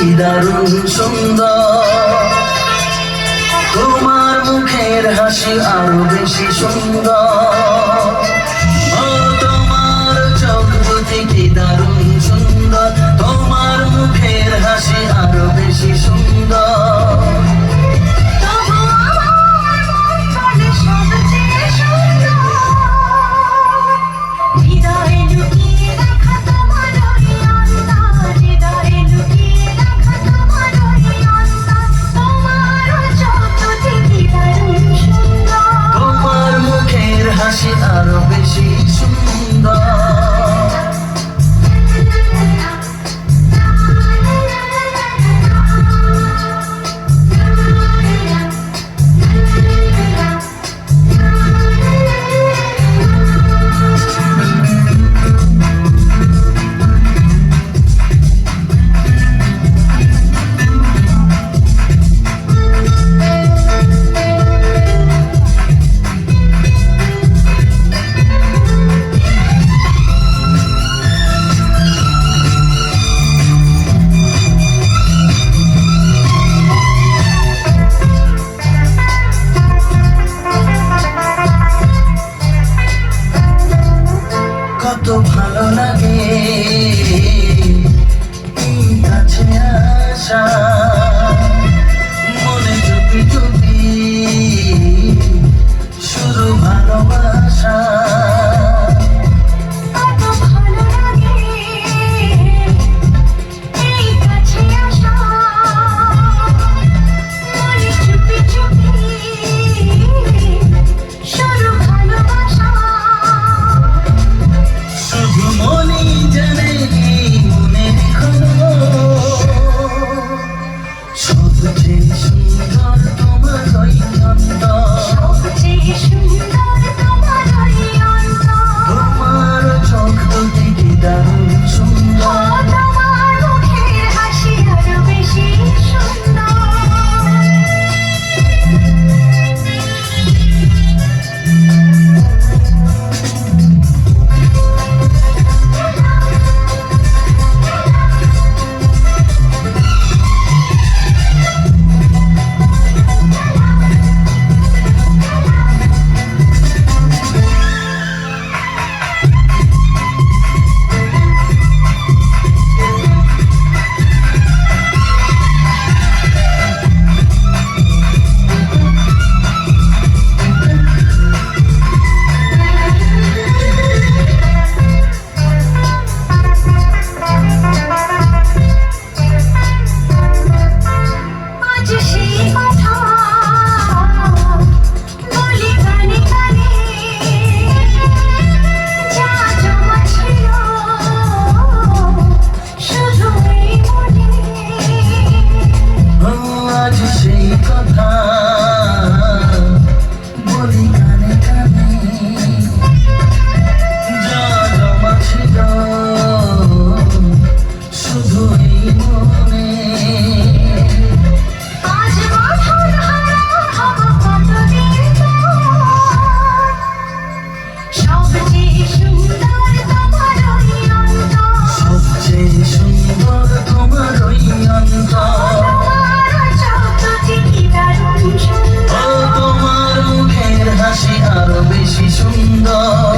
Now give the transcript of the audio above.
কি দারুণ সুন্দর। তোমার মুখের হাসি আরও বেশি সুন্দর। আসি আরবে সবচেয়ে সুন্দর তোমার নন্দন সবচেয়ে সুন্দর 다시 준다